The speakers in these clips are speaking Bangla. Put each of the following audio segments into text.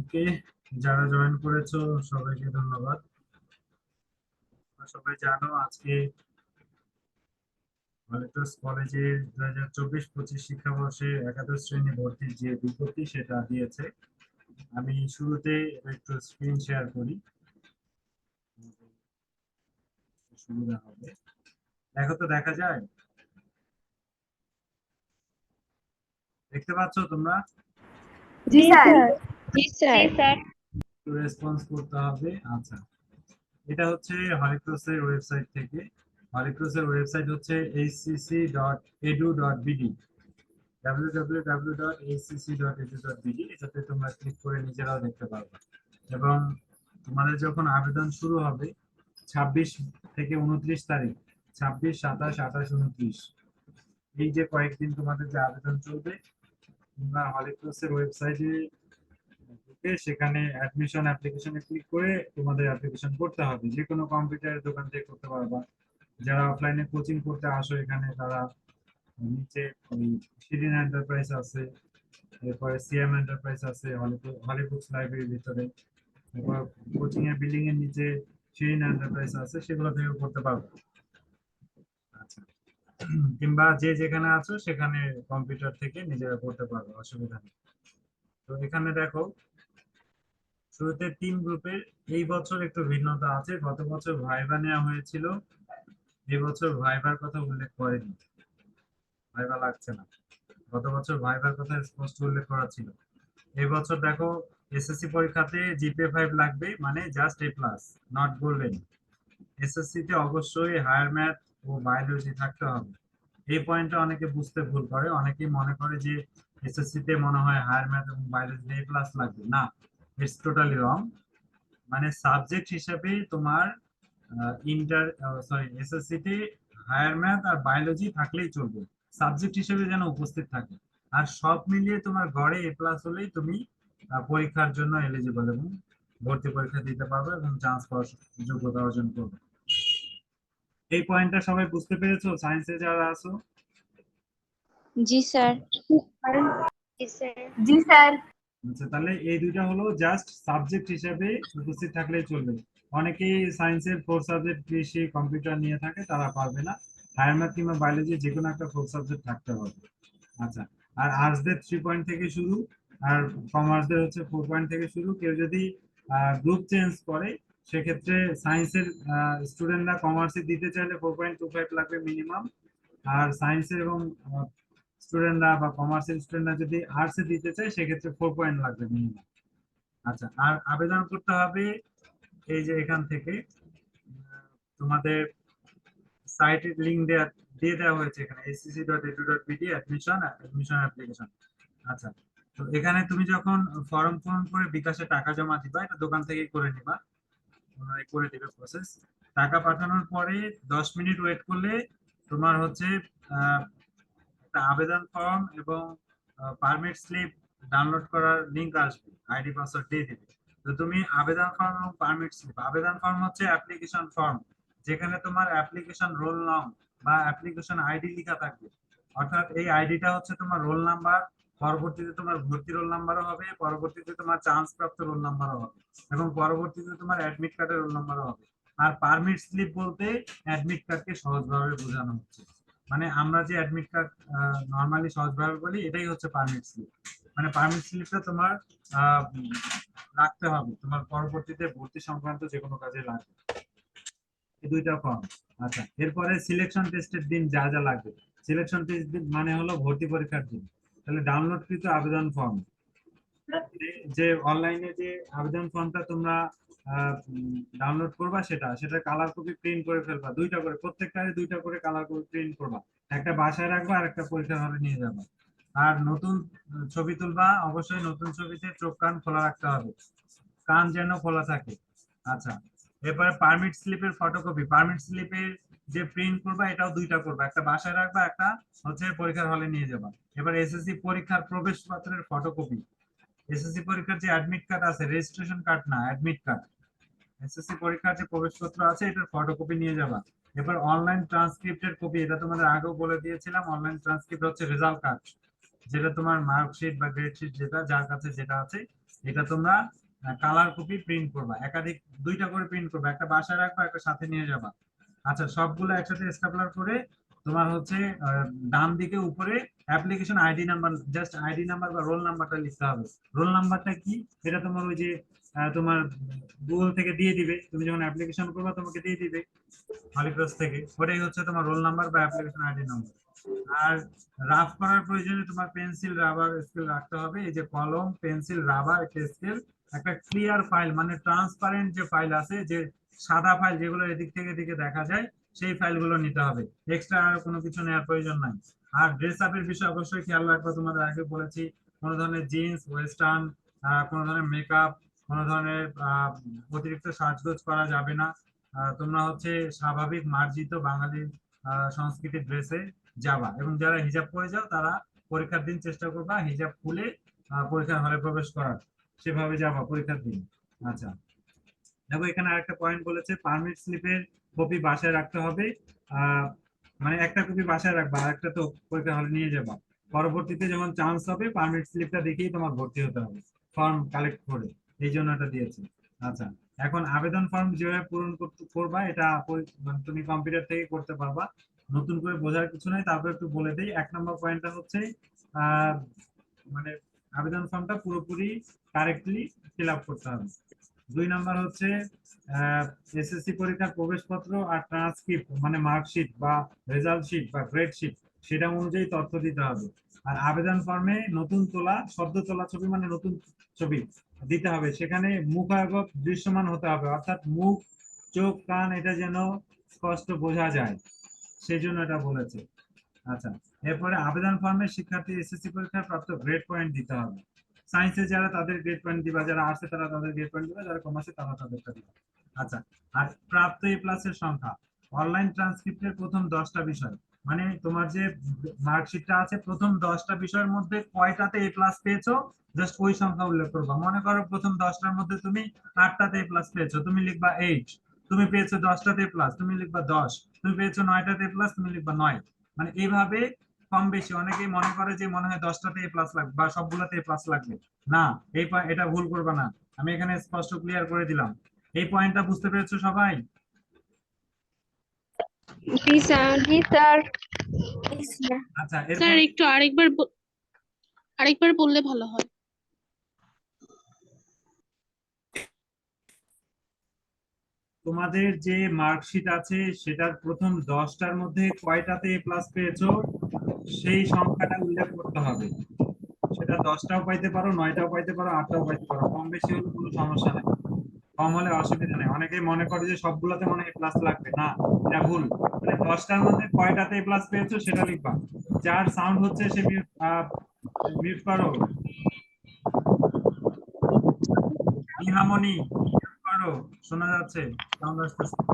ওকে, যারা জয়েন করেছ, সবাইকে ধন্যবাদ। সবাই জানো, আজকে হলিক্রস কলেজের দু হাজার চব্বিশ পঁচিশ শিক্ষাবর্ষে একাদশ শ্রেণি ভর্তির যে বিজ্ঞপ্তি, সেটা দিয়েছে। আমি শুরুতে একটু স্ক্রিন শেয়ার করি। সুবিধা হবে। দেখো তো, দেখা যায়। দেখতে পাচ্ছ তোমরা? জি, স্যার। জি স্যার রেসপন্স করতে হবে। আচ্ছা। এটা হচ্ছে হলিক্রসের ওয়েবসাইট থেকে। হলিক্রসের ওয়েবসাইট হচ্ছে hcc.edu.bd www.hcc.edu.bd এটাতে তোমরা ক্লিক করে নিজেরাও দেখতে পারবে। এবং তোমাদের যখন আবেদন শুরু হবে 26 থেকে 29 তারিখ 26 27 28 29 এই যে কয়েকদিন তোমাদের যে আবেদন চলবে তোমরা হলিক্রসের ওয়েবসাইটে ঢুকে সেখানে অ্যাডমিশন অ্যাপ্লিকেশনে ক্লিক করে তোমাদের অ্যাপ্লিকেশন করতে হবে। যে কোনো কম্পিউটারের দোকান থেকে করতে পারবা। যারা অফলাইনে কোচিং করতে আসো, এখানে তারা নিচে শিরিন এন্টারপ্রাইজ আছে, এরপরে সিএম এন্টারপ্রাইজ আছে হলিবুকস লাইব্রেরির ভিতরে। এরপর কোচিং এর বিল্ডিং এর নিচে শিরিন এন্টারপ্রাইজ আছে, সেগুলো থেকে করতে পারবে। আচ্ছা। কিংবা যে যেখানে আছো, সেখানে কম্পিউটার থেকে নিজেরা করতে পারবে, অসুবিধা নেই। তো এখানে দেখো শুরুতে তিন গ্রুপের এই বছর একটু ভিন্নতা আছে। গত বছর ভাইবা নেওয়া হয়েছিল। এই বছর ভাইবার কথা উল্লেখ করেনি। ভাইবা লাগছে না। গত বছর ভাইবার কথা স্পষ্ট উল্লেখ করা ছিল। এই বছর দেখো, এসএসসি পরীক্ষাতে জিপিএ ফাইভ লাগবে মানে just A plus not golden SSC তে অবশ্যই হায়ার ম্যাথ ও বায়োলজি থাকতে হবে। এই পয়েন্টটা অনেকে বুঝতে ভুল করে। অনেকেই মনে করে যে এসএসসি তে মনে হয় হায়ার ম্যাথ এবং বায়োলজি এ প্লাস লাগবে। না ইটস টোটালি রং মানে সাবজেক্ট হিসেবে তোমার ইন্টার সরি এসএসসি তে হায়ার ম্যাথ আর বায়োলজি থাকলেই চলবে। সাবজেক্ট হিসেবে যেন উপস্থিত থাকে। আর সব মিলিয়ে তোমার গড়ে এ প্লাস হলেই তুমি আহ, পরীক্ষার জন্য এলিজিবল এবং ভর্তি পরীক্ষা দিতে পারবে এবং চান্স পাওয়ার যোগ্যতা অর্জন করবে। এই পয়েন্টটা সবাই বুঝতে পেরেছ? সায়েন্সে যারা আছো? জি স্যার। জি স্যার। আচ্ছা তাহলে এই দুইটা হলো জাস্ট সাবজেক্ট হিসেবে উপস্থিত থাকলেই চলবে। অনেকেই সায়েন্সের ফোর সাবজেক্ট কৃষি কম্পিউটার নিয়ে থাকে, তারা পারবে না। হায়ার ম্যাথ কিংবা বায়োলজি যে কোনো একটা ফোর সাবজেক্ট থাকতে হবে। আচ্ছা আর আর্টসদের থ্রি পয়েন্ট থেকে শুরু, আর কমার্সদের হচ্ছে ফোর পয়েন্ট থেকে শুরু। কেউ যদি গ্রুপ চেঞ্জ করে, সেক্ষেত্রে সায়েন্সের স্টুডেন্টরা কমার্সে দিতে চাইলে ফোর পয়েন্ট টু ফাইভ লাগবে মিনিমাম আর সায়েন্সের এবং স্টুডেন্টরা বা কমার্সের স্টুডেন্টরা যদি আর্টসে দিতে চায়, সেক্ষেত্রে ফোর পয়েন্ট লাগবে মিনিমাম আচ্ছা আর আবেদন করতে হবে এই যে এখান থেকে তোমাদের সাইটের লিঙ্ক দেওয়া দিয়ে দেওয়া হয়েছে এখানে SCC dot edu dot BD admission admission application আচ্ছা তো এখানে তুমি যখন ফর্ম পূরণ করে বিকাশে টাকা জমা দিবা, এটা দোকান থেকেই করে নিবা করে দিবে প্রসেস টাকা পাঠানোর পরে দশ মিনিট ওয়েট করলে তোমার হচ্ছে একটা আবেদন ফর্ম এবং পারমিট স্লিপ ডাউনলোড করার লিংক আসবে আইডি পাসওয়ার্ড দিয়ে দিবে। তো তুমি আবেদন ফর্ম এবং পারমিট স্লিপ আবেদন ফর্ম হচ্ছে অ্যাপ্লিকেশন ফর্ম যেখানে তোমার অ্যাপ্লিকেশন রোল নাম বা অ্যাপ্লিকেশন আইডি লেখা থাকবে। অর্থাৎ এই আইডিটা হচ্ছে তোমার রোল নাম্বার পরবর্তীতে তোমার ভর্তি রোল নাম্বারও হবে, পরবর্তীতে তোমার চান্স প্রাপ্ত রোল নাম্বারও হবে এবং পরবর্তীতে তোমার অ্যাডমিট কার্ডের রোল নাম্বারও হবে। আর পারমিট স্লিপ বলতে অ্যাডমিট কার্ডকে সহজভাবে বোঝানো হচ্ছে। মানে আমরা যে অ্যাডমিট কার্ড নর্মালি সহজভাবে বলি, এটাই হচ্ছে পারমিট স্লিপ মানে পারমিট স্লিপটা তোমার রাখতে হবে। তোমার পরবর্তীতে ভর্তি সংক্রান্ত যে কোনো কাজে লাগবে। এই দুইটা ফর্ম আচ্ছা এরপরে সিলেকশন টেস্টের দিন যা যা লাগবে। সিলেকশন টেস্ট মানে হলো ভর্তি পরীক্ষার দিন। তাহলে ডাউনলোডকৃত আবেদন ফর্ম যে অনলাইনে যে আবেদন ফর্মটা তোমরা ডাউনলোড করবা সেটা সেটা কালার কপি প্রিন্ট করে ফেলবা। দুইটা করে প্রত্যেকটারে দুইটা করে কালার কপি প্রিন্ট করবা। একটা বাসায় রাখবা আর একটা পরীক্ষার হলে নিয়ে যাবা। আর নতুন ছবি তুলবা, অবশ্যই নতুন ছবিতে চোখ কান খোলা রাখতে হবে। কান যেন খোলা থাকে। আচ্ছা এরপরে পারমিট স্লিপের ফটোকপি পারমিট স্লিপের যে প্রিন্ট করবা, এটাও দুইটা করবা। একটা বাসায় রাখবা, একটা হচ্ছে পরীক্ষার হলে নিয়ে যাবা। এবার এসএসসি পরীক্ষার প্রবেশপত্রের ফটোকপি এসএসসি পরীক্ষার যে অ্যাডমিট কার্ড আছে রেজিস্ট্রেশন কার্ড না অ্যাডমিট কার্ড এসএসসি পরীক্ষার যে প্রবেশপত্র আছে, এটার ফটোকপি নিয়ে যাবা। এবার অনলাইন ট্রান্সক্রিপ্টের কপি এটা তোমাদের আগেও বলে দিয়েছিলাম অনলাইন ট্রান্সক্রিপ্ট হচ্ছে রেজাল্ট কার্ড যেটা তোমার মার্কশিট বা গ্রেডশিট যেটা, যার কাছে যেটা আছে, এটা তোমরা কালার কপি প্রিন্ট করবা। একাধিক, দুইটা করে প্রিন্ট করবা। একটা বাসায় রাখবা, একটা সাথে নিয়ে যাবা। আচ্ছা সবগুলো একসাথে স্টাপলার করে তোমার হচ্ছে ডান দিকে উপরে application ID number just ID number বা রোল নাম্বারটা লিখতে হবে। রোল নাম্বারটা কি? এটা তোমার ওই যে তোমার গুগল থেকে দিয়ে দিবে। তুমি যখন অ্যাপ্লিকেশন করবে, তোমাকে দিয়ে দিবে হলিক্রস থেকে। ওটাই হচ্ছে তোমার রোল নাম্বার বা অ্যাপ্লিকেশন আইডি নাম্বার আর রাফ করার প্রয়োজনে তোমার পেন্সিল রাবার স্কেল রাখতে হবে। এই যে কলম পেন্সিল রাবার একটা স্কেল একটা ক্লিয়ার ফাইল মানে ট্রান্সপারেন্ট যে ফাইল আছে, যে সাদা ফাইল যেগুলো এদিক থেকে এদিকে দেখা যায় সেই ফাইলগুলো নিতে হবে। এক্সট্রা আর কোনো কিছু নেওয়ার প্রয়োজন নাই। আর ড্রেস আপের বিষয়ে অবশ্যই খেয়াল রাখব তোমাদের আগে বলেছি কোনো ধরনের জিন্স ওয়েস্টার্ন কোনো ধরনের মেকআপ কোনো ধরনের অতিরিক্ত সাজগোজ করা যাবে না। তোমরা হচ্ছে স্বাভাবিক মার্জিত বাঙালি আহ, সংস্কৃতির ড্রেসে যাবা এবং যারা হিজাব পরে যাও তারা পরীক্ষার দিন চেষ্টা করবা হিজাব খুলে পরীক্ষার হলে প্রবেশ করার। সেভাবে যাবা পরীক্ষার দিন। আচ্ছা। দেখো এখানে আরেকটা পয়েন্ট বলেছে পারমিট স্লিপের কপি বাসায় রাখতে হবে। মানে একটা কপি বাসায় রাখবা একটা তো পরীক্ষা হলে নিয়ে যাবা। পরবর্তীতে যখন চান্স হবে পারমিট স্লিপটা দেখেই তোমার ভর্তি হতে হবে ফর্ম কালেক্ট করে। এই জন্য এটা দিয়েছে। আচ্ছা এখন আবেদন ফর্ম যেভাবে পূরণ করবা, এটা মানে তুমি কম্পিউটার থেকে করতে পারবা। নতুন করে বোঝার কিছু নাই, তারপর একটু বলে দিই। এক নম্বর পয়েন্টটা হচ্ছে মানে আবেদন ফর্মটা পুরোপুরি কারেক্টলি ফিল আপ করতে হবে। দুই নাম্বার হচ্ছে এসএসসি পরীক্ষার প্রবেশপত্র আর ট্রান্সক্রিপ্ট মানে মার্কশিট বা রেজাল্ট শিট বা গ্রেড শিট সেটা অনুযায়ী তথ্য দিতে হবে। আর আবেদন ফর্মে নতুন তোলা, শব্দ তোলা ছবি মানে নতুন ছবি দিতে হবে। সেখানে মুখাগত দৃশ্যমান হতে হবে, অর্থাৎ মুখ, চোখ, কান, এটা যেন স্পষ্ট বোঝা যায়। সেই জন্য এটা বলেছে। আচ্ছা এরপরে আবেদন ফর্মে শিক্ষার্থী এসএসসি পরীক্ষার প্রাপ্ত গ্রেড পয়েন্ট দিতে হবে। সায়েন্সে যারা তাদের গ্রেড পয়েন্ট দিবা, যারা আর্টসে তারা তাদের গ্রেড পয়েন্ট দিবা, যারা কমার্সে তারা তাদেরটা দিবা। আচ্ছা আর প্রাপ্ত এ প্লাসের সংখ্যা। অনলাইন ট্রান্সক্রিপ্টের প্রথম দশটা বিষয়। মানে তোমার যে মার্কশিটটা আছে, প্রথম দশটা বিষয়ের মধ্যে কয়টাতে এ প্লাস পেয়েছ? জাস্ট ওই সংখ্যা উল্লেখ করবা। মনে করো প্রথম দশটার মধ্যে তুমি আটটাতে এ প্লাস পেয়েছ। তুমি লিখবা এইট তুমি পেয়েছ দশটাতে প্লাস তুমি লিখবা দশ। তুমি পেয়েছ নয়টাতে প্লাস তুমি লিখবা নয়। মানে এইভাবে কম বেশি। অনেকেই মনে করে যে মনে হয় দশটাতে এ প্লাস লাগবে বা সবগুলোতে এ প্লাস লাগবে। না এই এটা ভুল করবে না। আমি এখানে স্পষ্ট ক্লিয়ার করে দিলাম। এই পয়েন্টটা বুঝতে পেরেছ সবাই? জি স্যার আচ্ছা স্যার একটু আরেকবার আরেকবার বললে ভালো হয়। তোমাদের যে মার্কশিট আছে সেটার প্রথম দশটার মধ্যে কয়টাতে প্লাস পেয়েছ? সেই সংখ্যাটা উল্লেখ করতে হবে। সেটা দশটাও পাইতে পারো, নয়টাও পাইতে পারো, আটটাও পাইতে পারো। কম বেশি হলে কোনো সমস্যা নেই। কম হলে অসুবিধা নেই। অনেকেই মনে করে যে সবগুলোতে মনে হয় প্লাস লাগবে। না, এটা ভুল। মানে দশটার মধ্যে কয়টাতে প্লাস পেয়েছ সেটা লিখবা। যার সাউন্ড হচ্ছে সে মিউট করো। মিউট করো। শোনা যাচ্ছে? সাউন্ড আসতেছে।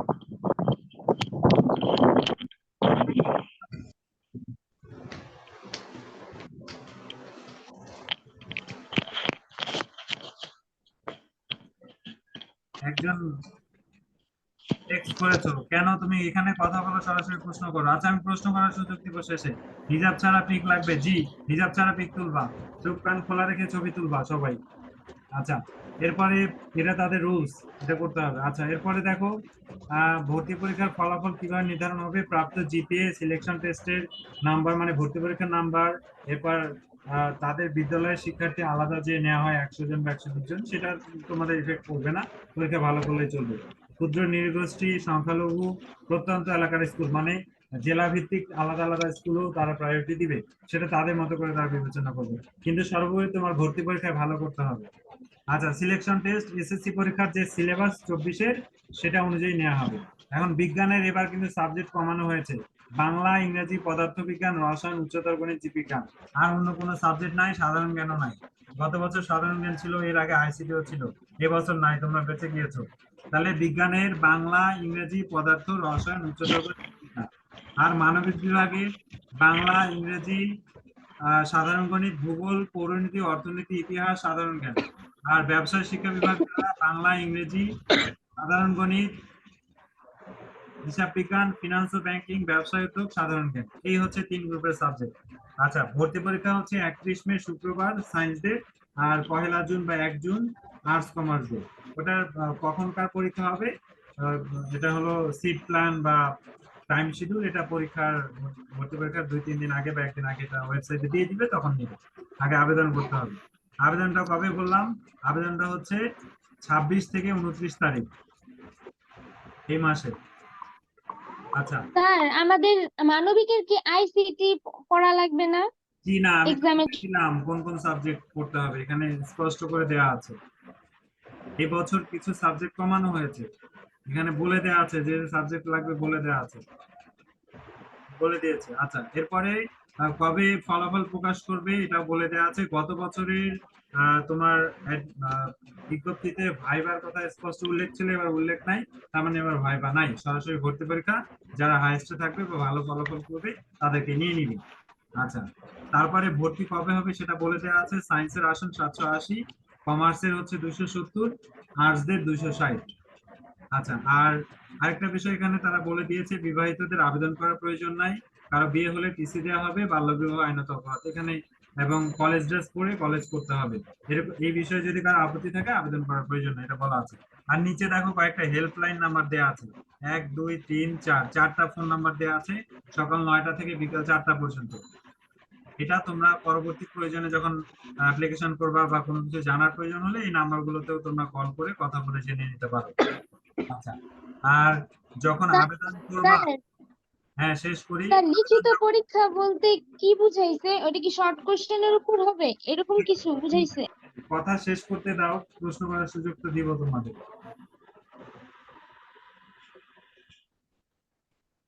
করেছ? কেন তুমি এখানে কথা বলো সরাসরি প্রশ্ন করো? আচ্ছা আমি প্রশ্ন করার সুযোগ দিব শেষে। হিজাব ছাড়া পিক লাগবে? জি, হিজাব ছাড়া পিক তুলবা। চোখ কান খোলা রেখে ছবি তুলবা সবাই। আচ্ছা এরপরে এটা তাদের রুলস এটা করতে হবে। আচ্ছা এরপরে দেখো ভর্তি পরীক্ষার ফলাফল কীভাবে নির্ধারণ হবে? প্রাপ্ত জিপিএ সিলেকশন টেস্টের নাম্বার মানে ভর্তি পরীক্ষার নাম্বার এরপর তাদের বিদ্যালয়ের শিক্ষার্থী আলাদা যে নেওয়া হয়, একশো জন বা একশো জন সেটা তোমাদের ইফেক্ট করবে না। পরীক্ষা ভালো করলেই চলবে। ক্ষুদ্র নৃগোষ্ঠী সংখ্যালঘু, প্রত্যন্ত এলাকার স্কুল মানে জেলা ভিত্তিক আলাদা আলাদা স্কুলও তারা প্রায়োরিটি দিবে। সেটা তাদের মতো করে তারা বিবেচনা করবে। কিন্তু সর্বোপরি তোমার ভর্তি পরীক্ষায় ভালো করতে হবে। আচ্ছা সিলেকশন টেস্ট এসএসসি পরীক্ষার যে সিলেবাস চব্বিশের, সেটা অনুযায়ী নেওয়া হবে। এখন বিজ্ঞানের এবার কিন্তু সাবজেক্ট কমানো হয়েছে। বাংলা, ইংরেজি, পদার্থবিজ্ঞান, রসায়ন, উচ্চতর গণিত, জীববিজ্ঞান। আর অন্য কোনো সাবজেক্ট নাই, সাধারণ জ্ঞানও নাই। গত বছর সাধারণ জ্ঞান ছিল, এর আগে আইসিটিও ছিল। এবছর নাই, তোমরা বেঁচে গিয়েছো। তাহলে বিজ্ঞানের বাংলা, ইংরেজি পদার্থ, রসায়ন, উচ্চতর আর মানবিক বিভাগে বাংলা, ইংরেজি সাধারণ গণিত, ভূগোল, পৌরনীতি, অর্থনীতি, ইতিহাস, সাধারণ জ্ঞান। আর ব্যবসায় শিক্ষা বিভাগ বাংলা, ইংরেজি, সাধারণ গণিত, হিসাব বিজ্ঞান ফিনান্স ও ব্যাংকিং ব্যবসায় উদ্যোগ, সাধারণ জ্ঞান। এই হচ্ছে তিন গ্রুপের সাবজেক্ট আচ্ছা ভর্তি পরীক্ষা হচ্ছে একত্রিশ মে, শুক্রবার সায়েন্স ডে আর পহেলা জুন বা এক জুন আর্টস কমার্স ডে ওটার কখনকার পরীক্ষা হবে এটা হলো সিট প্ল্যান বা টাইম শিডিউল এটা পরীক্ষার ভর্তি পরীক্ষার দুই তিন দিন আগে বা একদিন আগে এটা ওয়েবসাইটে দিয়ে দিবে তখন নিবে। আগে আবেদন করতে হবে। আবেদনটা কবে বললাম আবেদনটা হচ্ছে ছাব্বিশ থেকে উনত্রিশ তারিখ এই মাসে। আচ্ছা। স্যার আমাদের মানবিকের কি আইসিটি পড়া লাগবে না? জি না আমি কোন কোন সাবজেক্ট পড়তে হবে? এখানে স্পষ্ট করে দেওয়া আছে। এই বছর কিছু সাবজেক্ট কমানো হয়েছে। এখানে বলে দেওয়া আছে, যে সাবজেক্ট লাগবে বলে দেওয়া আছে। বলে দিয়েছে। আচ্ছা এরপরে কবে ফলাফল প্রকাশ করবে এটা বলে দেওয়া আছে। গত বছরের তোমার বিজ্ঞপ্তিতে ভাইবার কথা স্পষ্ট উল্লেখ ছিল, এবার উল্লেখ নাই। তার মানে এবার ভাইবা নাই। সরাসরি ভর্তি পরীক্ষা যারা হাইয়েস্টে থাকবে বা ভালো ফলাফল করবে, তাদেরকে নিয়ে নিবি। আচ্ছা তারপরে ভর্তি কবে হবে সেটা বলে দেওয়া আছে। সায়েন্সের আসন সাতশো আশি। কমার্সের হচ্ছে দুইশো সত্তর, আর্টসদের দুইশো ষাট। আচ্ছা আর আরেকটা বিষয় এখানে তারা বলে দিয়েছে, বিবাহিতদের আবেদন করার প্রয়োজন নাই, কারও বিয়ে হলে টিসি দেওয়া হবে বাল্য বিবাহ আইনত অপরাধ। এখানে এবং কলেজ ড্রেস পরে কলেজ করতে হবে। এরকম, এই বিষয়ে যদি কারও আপত্তি থাকে, আবেদন করার প্রয়োজন নেই, এটা বলা আছে। আর নিচে দেখো কয়েকটা হেল্পলাইন নাম্বার দেওয়া আছে। এক, দুই, তিন, চার, চারটা ফোন নাম্বার দেওয়া আছে, সকাল নয়টা থেকে বিকাল চারটা পর্যন্ত। এটা তোমরা পরবর্তী প্রয়োজনে যখন অ্যাপ্লিকেশন করবা বা কোনো কিছু জানার প্রয়োজন হলে এই নাম্বারগুলোতেও তোমরা কল করে কথা বলে জেনে নিতে পারো। আচ্ছা আর যখন আবেদন করবা হ্যাঁ শেষ করি। লিখিত পরীক্ষা বলতে কি বুঝাইছে? ওটা কি শর্ট কোশ্চেনের উপর হবে? এরকম কিছু বুঝাইছে? কথা শেষ করতে দাও প্রশ্ন করার সুযোগ তো দিব তোমাদের।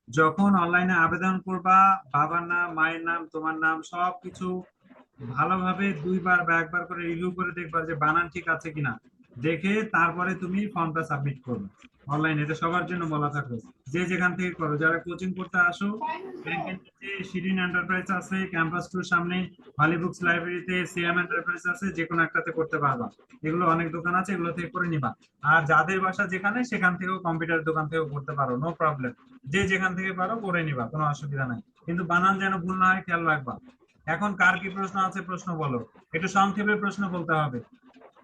যখন অনলাইনে আবেদন করবা, বাবার নাম, মায়ের নাম, তোমার নাম, সবকিছু ভালোভাবে দুইবার বা একবার করে রিভিউ করে দেখবা যে বানান ঠিক আছে কিনা। দেখে তারপরে তুমি ফর্মটা সাবমিট করবে। অনলাইনে এটা সবার জন্য বলা থাকবে যে যেখান থেকে করো, যারা কোচিং করতে আসো শিরিন এন্টারপ্রাইজ আছে ক্যাম্পাস টুর সামনে হলি বুকস লাইব্রেরিতে সিএম এন্টারপ্রাইজ আছে যে কোনো একটাতে করতে পারবা। এগুলো অনেক দোকান আছে, এগুলো থেকে করে নিবা। আর যাদের বাসা যেখানে, সেখান থেকেও কম্পিউটার দোকান থেকেও করতে পারো নো প্রবলেম যে যেখান থেকে পারো, করে নিবা, কোনো অসুবিধা নাই। কিন্তু বানান যেন ভুল না হয়, খেয়াল রাখবা। এখন কার কি প্রশ্ন আছে, প্রশ্ন বলো। একটু সংক্ষেপে প্রশ্ন বলতে হবে।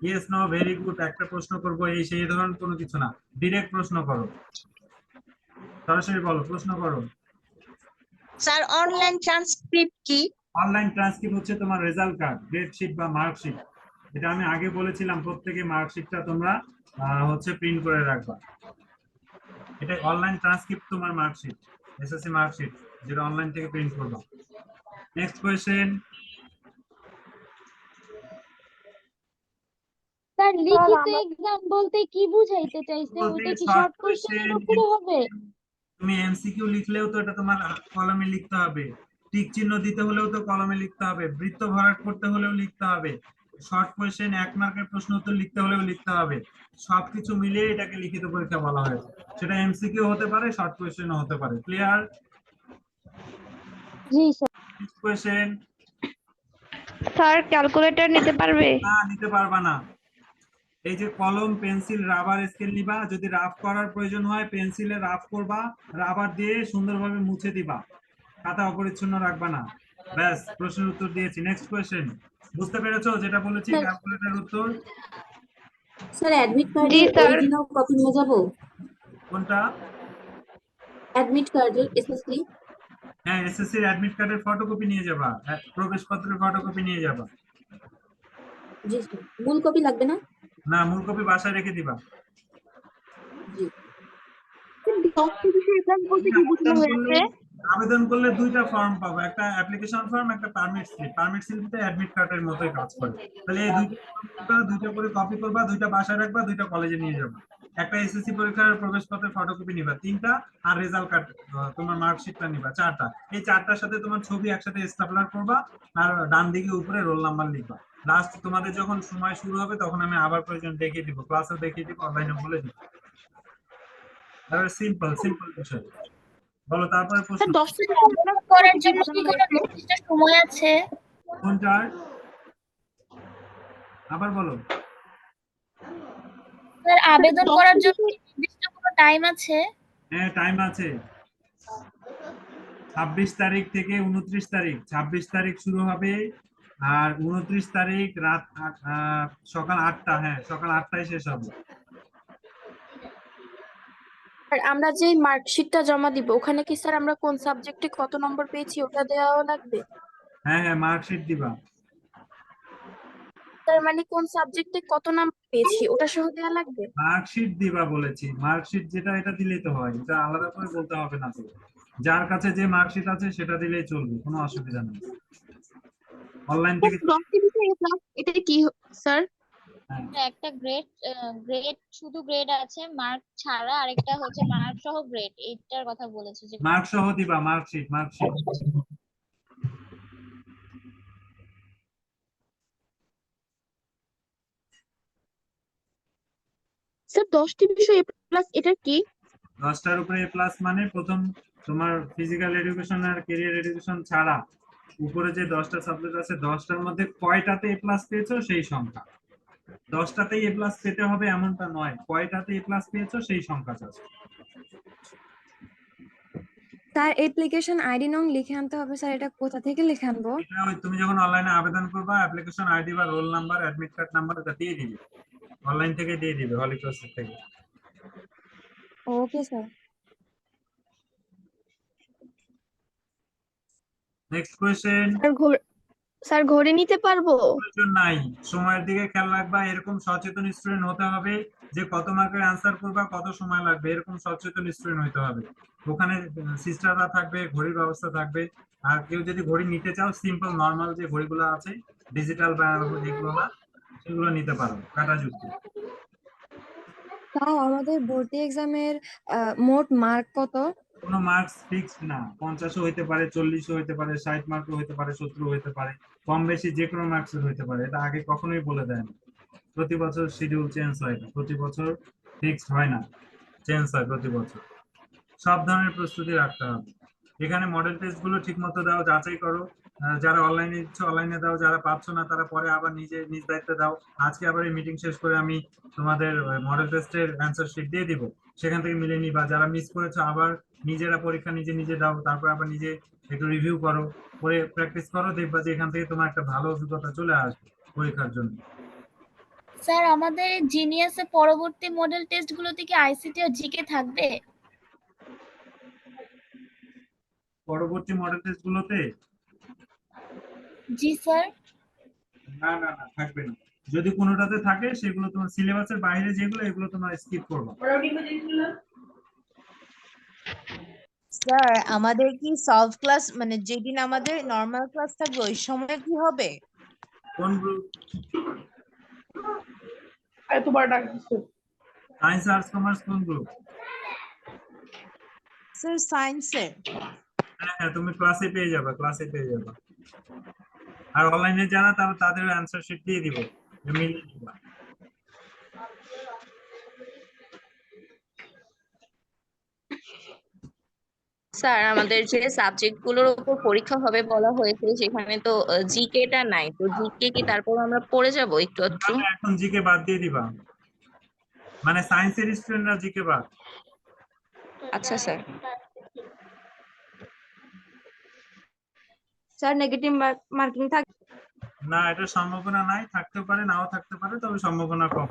ইয়েস নো ভেরি গুড একটা প্রশ্ন করব এই সেই ধরনের কোনো কিছু না। ডিরেক্ট প্রশ্ন করো। সরাসরি বলো প্রশ্ন করো। স্যার অনলাইন ট্রান্সক্রিপ্ট কি? অনলাইন ট্রান্সক্রিপ্ট হচ্ছে তোমার রেজাল্ট কার্ড গ্রেড শিট বা মার্কশিট এটা আমি আগে বলেছিলাম প্রত্যেকে মার্কশিটটা তোমরা হচ্ছে প্রিন্ট করে রাখবা। এটা অনলাইন ট্রান্সক্রিপ্ট তোমার মার্কশিট এসএসসি মার্কশিট যেটা অনলাইন থেকে প্রিন্ট করবা। নেক্সট কোয়েশ্চেন স্যার লিখিত এক্সাম বলতে কি বুঝাইতে চাইছে? ওটা কি শর্ট কোশ্চেনের question, উপরে হবে? তুমি এমসিকিউ লিখলেও তো এটা তোমার কলমে লিখতে হবে। টিক চিহ্ন দিতে হলেও তো কলমে লিখতে হবে। বৃত্ত ভরাট করতে হলেও লিখতে হবে। শর্ট কোয়েশ্চেন এক মার্কের প্রশ্ন উত্তর লিখতে হলেও লিখতে হবে। সবকিছু মিলিয়ে এটাকে লিখিত পরীক্ষা বলা হয়। সেটা এমসিকিউ হতে পারে শর্ট কোয়েশ্চেনও হতে পারে। ক্লিয়ার জি স্যার কোয়েশ্চেন স্যার ক্যালকুলেটর নিতে পারবে? না নিতে পারবা না। এই যে কলম পেন্সিল রাবার স্কেল নিবা। যদি রাফ করার প্রয়োজন হয় পেন্সিলে রাফ করবা রাবার দিয়ে সুন্দরভাবে মুছে দিবা। খাতা অপরিচ্ছন্ন রাখবা না। ব্যাস প্রশ্নের উত্তর দিয়েছি। নেক্সট কোয়েশ্চেন বুঝতে পেরেছ যেটা বলেছি. ক্যালকুলেটর উত্তর? স্যার অ্যাডমিট জি, কার্ডের স্যার। কপি নিয়ে যাব? কোনটা? অ্যাডমিট কার্ডের এসএসসি হ্যাঁ এসএসসি এর অ্যাডমিট কার্ডের ফটোকপি নিয়ে যাবা। হ্যাঁ, প্রবেশপত্রের ফটোকপি নিয়ে যাবা। জি স্যার মূল কপি লাগবে না? না মূল কপি বাসায় রেখে দিবা। আবেদন করলে দুইটা ফর্ম পাবো একটা অ্যাপ্লিকেশন ফর্ম একটা পারমিট স্লিপ পারমিট স্লিপটা অ্যাডমিট কার্ডের মতোই কাজ করে। তাহলে এই দুইটা দুইটা করে কপি করবা দুইটা বাসায় রাখবা দুইটা কলেজে নিয়ে যাবা। একটা এসএসসি পরীক্ষার প্রবেশপত্রের ফটোকপি নিবা তিনটা আর রেজাল্ট কার্ড তোমার মার্কশিটটা নিবা চারটা। এই চারটার সাথে তোমার ছবি একসাথে স্টাপলার করবা আর ডান দিকে উপরে রোল নাম্বার লিখবা। লাস্ট তোমাদের যখন সময় শুরু হবে তখন আমি আবার প্রয়োজন দেখিয়ে দিব। ক্লাসে দেখিয়ে দিব অনলাইনে বলে দিব। সিম্পল সিম্পল বিষয়। বলো তারপরে প্রশ্ন। দশ করার জন্য কি কোনো নির্দিষ্ট সময় আছে? কোনটার আবার বলো। স্যার আবেদন করার জন্য নির্দিষ্ট কোনো টাইম আছে? হ্যাঁ টাইম আছে। ছাব্বিশ তারিখ থেকে উনত্রিশ তারিখ। ছাব্বিশ তারিখ শুরু হবে আর উনত্রিশ তারিখ রাত সকাল আটটা হ্যাঁ সকাল আটটায় শেষ হবে। আর আমরা যে মার্কশিটটা জমা দিব ওখানে কি স্যার আমরা কোন সাবজেক্টে কত নম্বর পেয়েছি ওটা দেওয়াও লাগবে? হ্যাঁ হ্যাঁ মার্কশিট দিবা। তার মানে কোন সাবজেক্টে কত নাম্বার পেয়েছি ওটা সহ দেওয়া লাগবে? মার্কশিট দিবা বলেছি। মার্কশিট যেটা এটা দিলেই তো হয় এটা আলাদা করে বলতে হবে না তো। যার কাছে যে মার্কশিট আছে সেটা দিলেই চলবে কোনো অসুবিধা নেই। অনলাইন থেকে এটা কি স্যার একটা গ্রেড গ্রেড শুধু গ্রেড আছে মার্ক ছাড়া আরেকটা হচ্ছে মার্ক সহ গ্রেড এইটার কথা বলেছে যে মার্ক সহ দিবা মার্কশিট মার্কশিট স্যার দশটি বিষয় A plus, এটা কি? দশটার উপরে এ প্লাস মানে প্রথম তোমার ফিজিক্যাল এডুকেশন আর কেরিয়ার এডুকেশন ছাড়া। উপরে যে দশটা সাবজেক্ট আছে দশটার মধ্যে কয়টাতে এ প্লাস পেয়েছ? সেই সংখ্যা। দশটাতেই এ প্লাস পেতে হবে এমনটা নয়। কয়টাতে এ প্লাস পেয়েছ? সেই সংখ্যা চাচ্ছে। স্যার অ্যাপ্লিকেশন আইডি নং লিখে আনতে হবে স্যার এটা কোথা থেকে লিখে আনব? ওই তুমি যখন অনলাইনে আবেদন করবা অ্যাপ্লিকেশন আইডি বা roll number admit card number এটা দিয়ে দিবে। অনলাইন থেকে দিয়ে দিবে হলিক্রসের থেকে। Okay sir next question sir ঘর নিতে পারব? প্রয়োজন নাই সময়ের দিকে খেয়াল রাখবা এরকম সচেতন স্টুডেন্ট হতে হবে যে কত মার্কের অ্যান্সার করবা কত সময় লাগবে এরকম সচেতন স্টুডেন্ট হতে হবে। ওখানে সিস্টাররা থাকবে ঘড়ির ব্যবস্থা থাকবে। আর কেউ যদি ঘড়ি নিতে চাও সিম্পল নর্মাল যে ঘড়িগুলো আছে ডিজিটাল বা এগুলো না সেগুলো নিতে পারো কাটা যুক্তি। স্যার আমাদের ভর্তি এক্সামের মোট মার্ক কত? কোনো মার্কস ফিক্সড না। পঞ্চাশও হইতে পারে, চল্লিশও হইতে পারে, ষাট মার্কও হইতে পারে সত্তর হইতে পারে, কম বেশি যে কোনো মার্কসের হইতে পারে। এটা আগে কখনোই বলে দেয় না। প্রতি বছর শিডিউল চেঞ্জ হয় না। প্রতি বছর ফিক্সড হয় না। চেঞ্জ হয় প্রতি বছর। সব ধরনের প্রস্তুতি রাখতে হবে। এখানে মডেল টেস্টগুলো ঠিক মতো দাও, যাচাই করো। যারা অনলাইনে দিচ্ছ অনলাইনে দাও যারা পাচ্ছ না তারা পরে আবার নিজে নিজ দায়িত্বে দাও। আজকে আবার এই মিটিং শেষ করে আমি তোমাদের মডেল টেস্টের অ্যান্সার শিট দিয়ে দিব। সেখান থেকে মিলে নিবা। যারা মিস করেছ আবার নিজেরা পরীক্ষা নিজে নিজে দাও। তারপর আবার নিজে একটু রিভিউ করো। করে প্র্যাকটিস করো দেখবা যে এখান থেকে তোমার একটা ভালো অভিজ্ঞতা চলে আসবে পরীক্ষার জন্য। স্যার আমাদের জিনিয়াসে পরবর্তী মডেল টেস্ট গুলোতে কি আইসিটি আর জিকে থাকবে? পরবর্তী মডেল টেস্ট গুলোতে জি স্যার। না না না থাকবে না। যদি কোনোটাতে থাকে সেগুলো তোমার সিলেবাসের বাইরে যেগুলো এগুলো তোমার স্কিপ করবে। স্যার আমাদের কি সলভ ক্লাস মানে যেদিন আমাদের নর্মাল ক্লাস থাকবে ওই সময় কি হবে? কোন গ্রুপ এতবার ডাকছে সায়েন্স আর্টস কমার্স কোন গ্রুপ স্যার সায়েন্সের হ্যাঁ হ্যাঁ তুমি ক্লাসে পেয়ে যাবে ক্লাসে পেয়ে যাবে। আর অনলাইনে যারা তারা তাদের অ্যান্সার শিট দিয়ে দিব। মিলিয়ে দিবা। স্যার আমাদের যে সাবজেক্টগুলোর উপর পরীক্ষা হবে বলা হয়েছে সেখানে তো জিকে টা নাই। তো জিকে কি তারপর আমরা পড়ে যাব একটু একটু এখন জিকে বাদ দিয়ে দিবা। মানে সায়েন্সের স্টুডেন্টরা জিকে বাদ। আচ্ছা স্যার স্যার নেগেটিভ মার্কিং থাক না, এটা সম্ভাবনা নাই, থাকতে পারে, নাও থাকতে পারে, তবে সম্ভাবনা কম।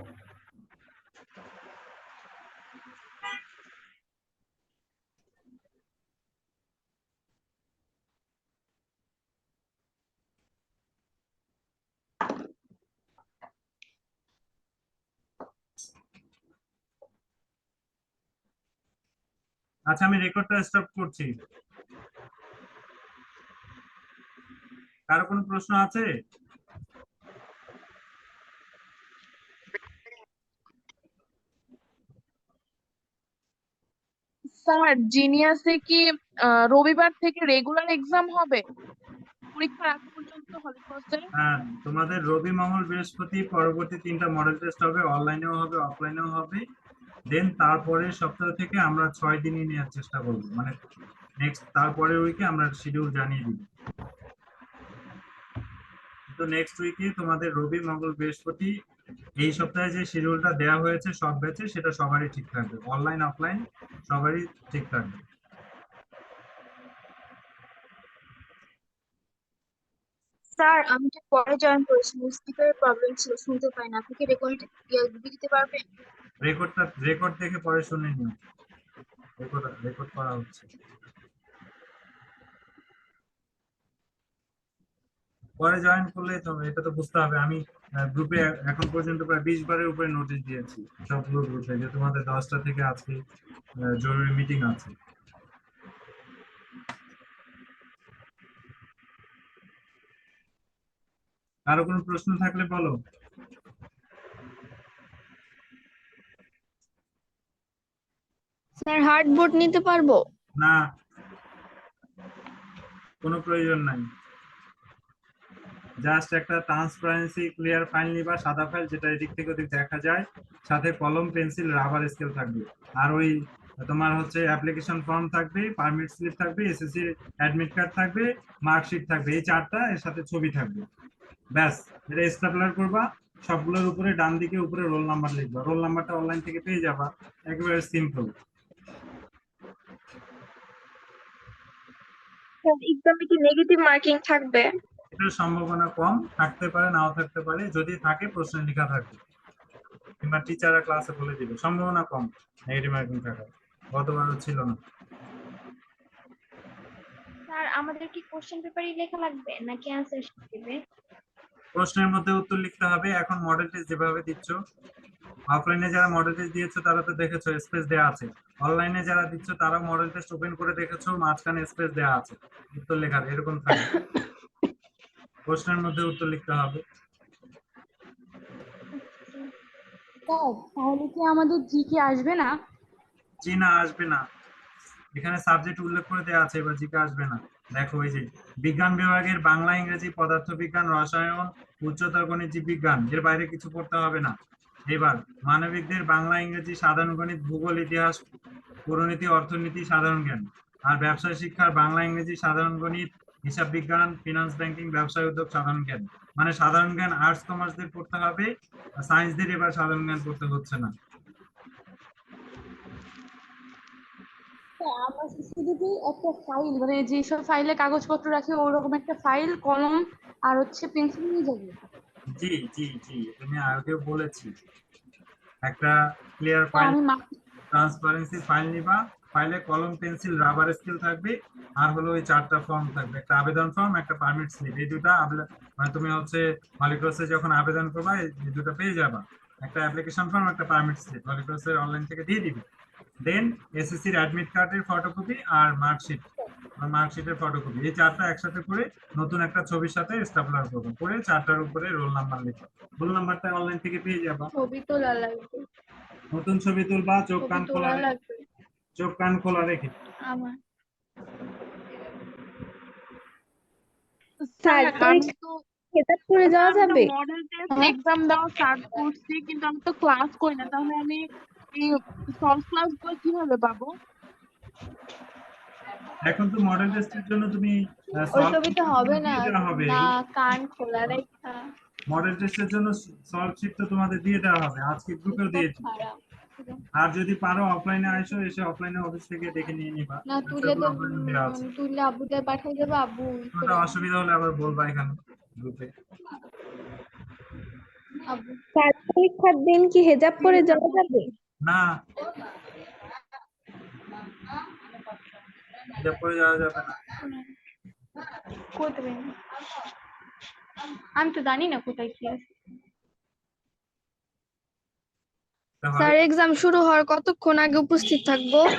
আচ্ছা আমি রেকর্ডটা স্টপ করছি। কারও কোনো প্রশ্ন আছে? স্যার জিনিয়াসে কি রবিবার থেকে রেগুলার এক্সাম হবে? পরীক্ষার আগ পর্যন্ত হলিক্রসে হ্যাঁ তোমাদের রবি মঙ্গল বৃহস্পতি পরবর্তী তিনটা মডেল টেস্ট হবে অনলাইনেও হবে অফলাইনেও হবে। দেন তারপরে সপ্তাহ থেকে আমরা ছয় দিনই নেওয়ার চেষ্টা করব। মানে নেক্সট তারপরের উইকে আমরা শিডিউল জানিয়ে দিব। তো নেক্সট উইকে তোমাদের রবি মঙ্গল বৃহস্পতি এই সপ্তাহে যে শিডিউলটা দেওয়া হয়েছে সব ব্যাচে সেটা সবারই ঠিক থাকবে। অনলাইন অফলাইন সবারই ঠিক থাকবে। স্যার আমি তো পরে জয়েন করেছি। স্পিকারের প্রবলেম ছিল শুনতে পাই না। আপনি কি রেকর্ড দিতে পারবেন? রেকর্ডটা রেকর্ড থেকে পরে শুনে নিন রেকর্ড রেকর্ড করা হচ্ছে। পরে জয়েন করলে তো এটা তো বুঝতে হবে। আমি গ্রুপে এখন পর্যন্ত প্রায় বিশ বারের উপরে নোটিশ দিয়েছি সবগুলো গ্রুপে যে তোমাদের দশটা থেকে আজকে জরুরি মিটিং আছে। আরও কোনো প্রশ্ন থাকলে বলো। স্যার হার্ডবোর্ড নিতে পারব? না কোনো প্রয়োজন নাই। জাস্ট একটা ট্রান্সপারেন্সি ক্লিয়ার ফাইল নিবা, সাদা ফাইল যেটা এদিক থেকে ওদিক দেখা যায়। সাথে কলম পেন্সিল রাবার স্কেল থাকবে। আর ওই তোমার হচ্ছে অ্যাপ্লিকেশন ফর্ম থাকবে পারমিট স্লিপ থাকবে এসএসসি অ্যাডমিট কার্ড থাকবে মার্কশিট থাকবে। এই চারটা এর সাথে ছবি থাকবে। ব্যাস এটা স্টেপলার করবা। সবগুলোর উপরে, ডান দিকে উপরে রোল নাম্বার লিখবা। রোল নাম্বারটা অনলাইন থেকে পেয়ে যাবা। একেবারে সিম্পল এক্সামে কি নেগেটিভ মার্কিং থাকবে? এটার সম্ভাবনা কম থাকতে পারে নাও থাকতে পারে যদি থাকে প্রশ্নে লেখা থাকবে। কিংবা টিচাররা ক্লাসে বলে দিবে সম্ভাবনা কম নেগেটিভ মার্কিং থাকার। গতবারও ছিল না। স্যার আমাদের কি কোশ্চেন পেপারই লেখা লাগবে নাকি অ্যান্সার শিট দেবে? প্রশ্নের মধ্যে উত্তর লিখতে হবে এখন মডেল টেস্ট যেভাবে দিচ্ছ। অফলাইনে যারা মডেল টেস্ট দিয়েছ তারা তো দেখেছ স্পেস দেওয়া আছে। অনলাইনে যারা দিচ্ছ তারা মডেল টেস্ট ওপেন করে দেখেছ মাঝখানে স্পেস দেওয়া আছে। উত্তর লেখার এরকম থাকে প্রশ্নের মধ্যে উত্তর লিখতে হবে। তাহলে কি আমাদের জিকে আসবে না? জি না আসবে না। এখানে সাবজেক্ট উল্লেখ করে দেওয়া আছে এবার জিকে আসবে না। দেখো এই যে বিজ্ঞান বিভাগের বাংলা ইংরেজি পদার্থবিজ্ঞান রসায়ন উচ্চতর গণিত জীববিজ্ঞান এর বাইরে কিছু পড়তে হবে না। এবার মানবিকদের বাংলা ইংরেজি সাধারণ গণিত ভূগোল ইতিহাস পুরনীতি অর্থনীতি সাধারণ জ্ঞান। আর ব্যবসায় শিক্ষার বাংলা ইংরেজি সাধারণ গণিত হিসাব বিজ্ঞান ফিনান্স ব্যাংকিং ব্যবসায় উদ্যোগ সাধারণ জ্ঞান। মানে সাধারণ জ্ঞান আর্টস কমার্সদের পড়তে হবে সায়েন্সদের এবার সাধারণ জ্ঞান পড়তে হচ্ছে না। আমার সিসিডিপি একটা ফাইল মানে যেসব ফাইলে কাগজপত্র রাখে ওরকম একটা ফাইল কলম আর হচ্ছে পেন্সিল নিয়ে যাবে। জি জি জি তুমি আগেও বলেছি। একটা ক্লিয়ার ট্রান্সপারেন্সি ফাইল নিবা ফাইলে কলম পেন্সিল রাবার স্কেল থাকবে আর হলো ওই চারটা ফর্ম থাকবে। একটা আবেদন ফর্ম একটা পারমিট স্লিপ এই দুটা মানে তুমি হচ্ছে হলিক্রসে যখন আবেদন করবা এই দুটো পেয়ে যাবা। একটা অ্যাপ্লিকেশন ফর্ম একটা পারমিট স্লিপ হলিক্রসের অনলাইন থেকে দিয়ে দিবে। দেন এসএসসির অ্যাডমিট কার্ডের ফটোকপি আর মার্কশিট মার্কশিটের ফটোকপি এই চারটা একসাথে করে নতুন একটা ছবির সাথে স্টাপলার করব। করে চারটার উপরে রোল নাম্বার লিখো রোল নাম্বারটা অনলাইন থেকে পেয়ে যাবা। ছবি তোলা লাগবে। নতুন ছবি তুলবা চোখ কান খোলা লাগবে। চোখ কান খোলা রেখে আমার। স্যার করে যাওয়া যাবে? এক্সাম দেওয়া স্টার্ট করছি কিন্তু আমি তো ক্লাস করি না। তাহলে আমি এই সলভ ক্লাসগুলো কীভাবে পাবো? এখন তো মডেল টেস্টের জন্য তুমি sheet হবে না। না কান খোলা রেখা। মডেল টেস্টের জন্য সলভ শিট তো তোমাদের দিয়ে দেওয়া হবে। আজকে গ্রুপেও দিয়েছি। আর যদি পারো অফলাইনে আসো এসে অফলাইনে অফিস থেকে দেখে নিয়ে নিবা। না তুলে তো তুলে আব্বুদের পাঠিয়ে দেবো আব্বু কোনটা অসুবিধা হলে আবার বলবা এখানে গ্রুপে আব্বু পরীক্ষার দিন কি হেজাব করে যাওয়া যাবে? না। এটা পরে যাওয়া যাবে না। কোথায়? আমি তো জানি না কোথায় কি আছে তাহলে স্যার এক্সাম শুরু হওয়ার কতক্ষণ আগে উপস্থিত থাকব?